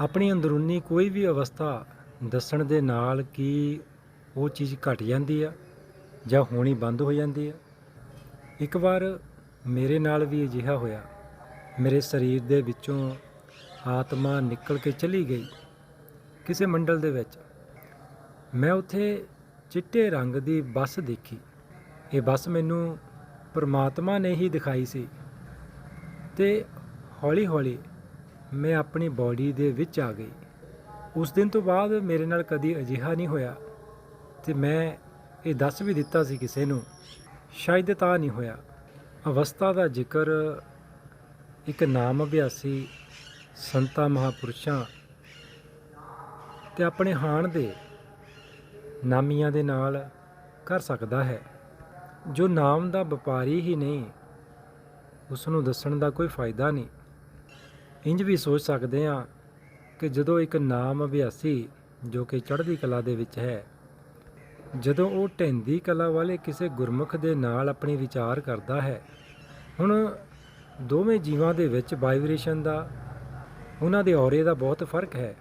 ਆਪਣੀ ਅੰਦਰੂਨੀ ਕੋਈ ਵੀ ਅਵਸਥਾ ਦੱਸਣ ਦੇ ਨਾਲ ਕੀ ਉਹ ਚੀਜ਼ ਘਟ ਜਾਂਦੀ ਆ ਜਾਂ ਹੋਣੀ ਬੰਦ ਹੋ ਜਾਂਦੀ ਆ। ਇੱਕ ਵਾਰ ਮੇਰੇ ਨਾਲ ਵੀ ਅਜਿਹਾ ਹੋਇਆ। ਮੇਰੇ ਸਰੀਰ ਦੇ ਵਿੱਚੋਂ ਆਤਮਾ ਨਿਕਲ ਕੇ ਚਲੀ ਗਈ ਕਿਸੇ ਮੰਡਲ ਦੇ ਵਿੱਚ। ਮੈਂ ਉੱਥੇ ਚਿੱਟੇ ਰੰਗ ਦੀ ਬੱਸ ਦੇਖੀ। ਇਹ ਬੱਸ ਮੈਨੂੰ ਪਰਮਾਤਮਾ ਨੇ ਹੀ ਦਿਖਾਈ ਸੀ। ਤੇ ਹੌਲੀ ਹੌਲੀ ਮੈਂ ਆਪਣੀ ਬਾਡੀ ਦੇ ਵਿੱਚ ਆ ਗਈ। ਉਸ ਦਿਨ ਤੋਂ ਬਾਅਦ ਮੇਰੇ ਨਾਲ ਕਦੀ ਅਜਿਹਾ ਨਹੀਂ ਹੋਇਆ ਤੇ ਮੈਂ ਇਹ ਦੱਸ ਵੀ ਦਿੱਤਾ ਸੀ ਕਿਸੇ ਨੂੰ, ਸ਼ਾਇਦ ਤਾਂ ਨਹੀਂ ਹੋਇਆ। ਅਵਸਥਾ ਦਾ ਜ਼ਿਕਰ ਇੱਕ ਨਾਮ ਅਭਿਆਸੀ ਸੰਤਾਂ, ਮਹਾਪੁਰਸ਼ਾਂ ਤੇ ਆਪਣੇ ਹਾਣ ਦੇ ਨਾਮੀਆਂ ਦੇ ਨਾਲ ਕਰ ਸਕਦਾ ਹੈ, ਜੋ ਨਾਮ ਦਾ ਵਪਾਰੀ ਹੀ ਨਹੀਂ, ਉਸ ਨੂੰ ਦੱਸਣ ਦਾ ਕੋਈ ਫਾਇਦਾ ਨਹੀਂ। ਇੰਜ ਵੀ ਸੋਚ ਸਕਦੇ ਹਾਂ ਕਿ ਜਦੋਂ ਇੱਕ ਨਾਮ ਅਭਿਆਸੀ ਜੋ ਕਿ ਚੜ੍ਹਦੀ ਕਲਾ ਦੇ ਵਿੱਚ ਹੈ, ਜਦੋਂ ਉਹ ਢਹਿੰਦੀ ਕਲਾ ਵਾਲੇ ਕਿਸੇ ਗੁਰਮੁਖ ਦੇ ਨਾਲ ਆਪਣੀ ਵਿਚਾਰ ਕਰਦਾ ਹੈ, ਹੁਣ ਦੋਵੇਂ ਜੀਵਾਂ ਦੇ ਵਿੱਚ ਵਾਈਬ੍ਰੇਸ਼ਨ ਦਾ, ਉਹਨਾਂ ਦੇ ਔਰੇ ਦਾ ਬਹੁਤ ਫ਼ਰਕ ਹੈ।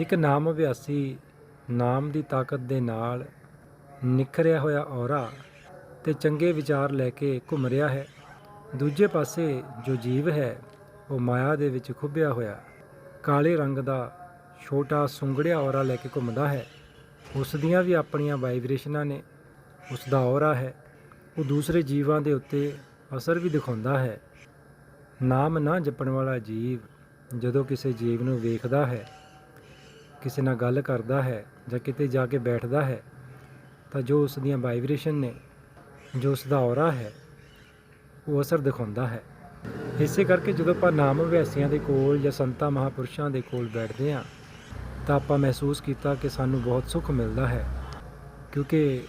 ਇੱਕ ਨਾਮ ਅਭਿਆਸੀ ਨਾਮ ਦੀ ਤਾਕਤ ਦੇ ਨਾਲ ਨਿਖਰਿਆ ਹੋਇਆ ਔਰਾ ਤੇ ਚੰਗੇ ਵਿਚਾਰ ਲੈ ਕੇ ਘੁੰਮ ਰਿਹਾ ਹੈ। ਦੂਜੇ ਪਾਸੇ ਜੋ ਜੀਵ ਹੈ ਉਹ ਮਾਇਆ ਦੇ ਵਿੱਚ ਖੁੱਭਿਆ ਹੋਇਆ, ਕਾਲੇ ਰੰਗ ਦਾ ਛੋਟਾ ਸੁੰਗੜਿਆ ਔਰਾ ਲੈ ਕੇ ਘੁੰਮਦਾ ਹੈ। ਉਸ ਦੀਆਂ ਵੀ ਆਪਣੀਆਂ ਵਾਈਬ੍ਰੇਸ਼ਨਾਂ ਨੇ ਉਸ ਦਾ ਔਰਾ ਹੈ। ਉਹ ਦੂਸਰੇ ਜੀਵਾਂ ਦੇ ਉੱਤੇ ਅਸਰ ਵੀ ਦਿਖਾਉਂਦਾ ਹੈ। ਨਾਮ ਨਾ ਜਪਣ ਵਾਲਾ ਜੀਵ ਜਦੋਂ ਕਿਸੇ ਜੀਵ ਨੂੰ ਵੇਖਦਾ ਹੈ, ਕਿਸੇ ਨਾਲ ਗੱਲ ਕਰਦਾ ਹੈ ਜਾਂ ਕਿਤੇ ਜਾ ਕੇ ਬੈਠਦਾ ਹੈ, ਤਾਂ ਜੋ ਉਸ ਦੀਆਂ ਵਾਈਬ੍ਰੇਸ਼ਨ ਨੇ, ਜੋ ਉਸ ਦਾ ਔਰਾ ਹੈ, ਉਹ ਅਸਰ ਦਿਖਾਉਂਦਾ ਹੈ। ਇਸੇ ਕਰਕੇ ਜਦੋਂ ਆਪਾਂ ਨਾਮ ਅਭਿਆਸੀਆਂ ਦੇ ਕੋਲ ਜਾਂ ਸੰਤਾਂ ਮਹਾਪੁਰਸ਼ਾਂ ਦੇ ਕੋਲ ਬੈਠਦੇ ਹਾਂ, ਤਾਂ ਆਪਾਂ ਮਹਿਸੂਸ ਕੀਤਾ ਕਿ ਸਾਨੂੰ ਬਹੁਤ ਸੁੱਖ ਮਿਲਦਾ ਹੈ, ਕਿਉਂਕਿ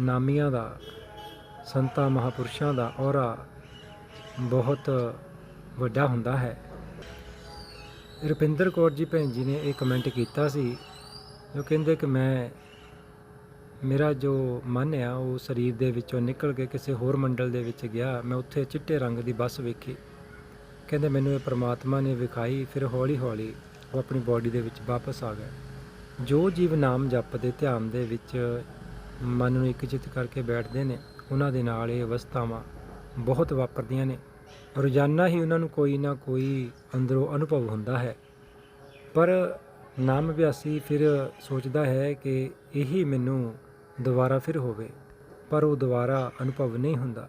ਨਾਮੀਆਂ ਦਾ, ਸੰਤਾਂ ਮਹਾਪੁਰਸ਼ਾਂ ਦਾ ਔਰਾ ਬਹੁਤ ਵੱਡਾ ਹੁੰਦਾ ਹੈ। ਰੁਪਿੰਦਰ ਕੌਰ ਜੀ ਭੈਣ ਜੀ ਨੇ ਇਹ ਕਮੈਂਟ ਕੀਤਾ ਸੀ ਜੋ ਕਹਿੰਦੇ ਕਿ ਮੈਂ ਮੇਰਾ ਜੋ ਮਨ ਆ, ਉਹ ਸਰੀਰ ਦੇ ਵਿੱਚੋਂ ਨਿਕਲ ਕੇ ਕਿਸੇ ਹੋਰ ਮੰਡਲ ਦੇ ਵਿੱਚ ਗਿਆ। ਮੈਂ ਉੱਥੇ ਚਿੱਟੇ ਰੰਗ ਦੀ ਬੱਸ ਵੇਖੀ। ਕਹਿੰਦੇ ਮੈਨੂੰ ਇਹ ਪ੍ਰਮਾਤਮਾ ਨੇ ਵਿਖਾਈ, ਫਿਰ ਹੌਲੀ ਹੌਲੀ ਉਹ ਆਪਣੀ ਬਾਡੀ ਦੇ ਵਿੱਚ ਵਾਪਸ ਆ ਗਿਆ ਜੋ ਜੀਵ ਨਾਮ ਜਪਦੇ ਧਿਆਨ ਦੇ ਵਿੱਚ ਮਨ ਨੂੰ ਇਕਚਿਤ ਕਰਕੇ ਬੈਠਦੇ ਨੇ, ਉਹਨਾਂ ਦੇ ਨਾਲ ਇਹ ਅਵਸਥਾਵਾਂ ਬਹੁਤ ਵਾਪਰਦੀਆਂ ਨੇ। ਰੋਜ਼ਾਨਾ ਹੀ ਉਹਨਾਂ ਨੂੰ ਕੋਈ ਨਾ ਕੋਈ ਅੰਦਰੋਂ ਅਨੁਭਵ ਹੁੰਦਾ ਹੈ। ਪਰ ਨਾਮ ਅਭਿਆਸੀ ਫਿਰ ਸੋਚਦਾ ਹੈ ਕਿ ਇਹੀ ਮੈਨੂੰ ਦੁਬਾਰਾ ਫਿਰ ਹੋਵੇ, ਪਰ ਉਹ ਦੁਬਾਰਾ ਅਨੁਭਵ ਨਹੀਂ ਹੁੰਦਾ,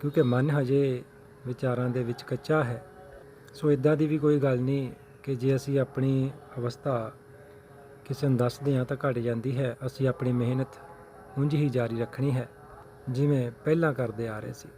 ਕਿਉਂਕਿ ਮਨ ਹਜੇ ਵਿਚਾਰਾਂ ਦੇ ਵਿੱਚ ਕੱਚਾ ਹੈ। ਸੋ ਇਦਾਂ ਦੀ ਵੀ ਕੋਈ ਗੱਲ ਨਹੀਂ ਕਿ ਜੇ ਅਸੀਂ ਆਪਣੀ ਅਵਸਥਾ ਕਿਸੇ ਨੂੰ ਦੱਸਦੇ ਹਾਂ ਤਾਂ ਘਟ ਜਾਂਦੀ ਹੈ, ਅਸੀਂ ਆਪਣੀ ਮਿਹਨਤ ਉਂਝ ਹੀ ਜਾਰੀ ਰੱਖਣੀ ਹੈ, ਜਿਵੇਂ ਪਹਿਲਾਂ ਕਰਦੇ ਆ ਰਹੇ ਸੀ।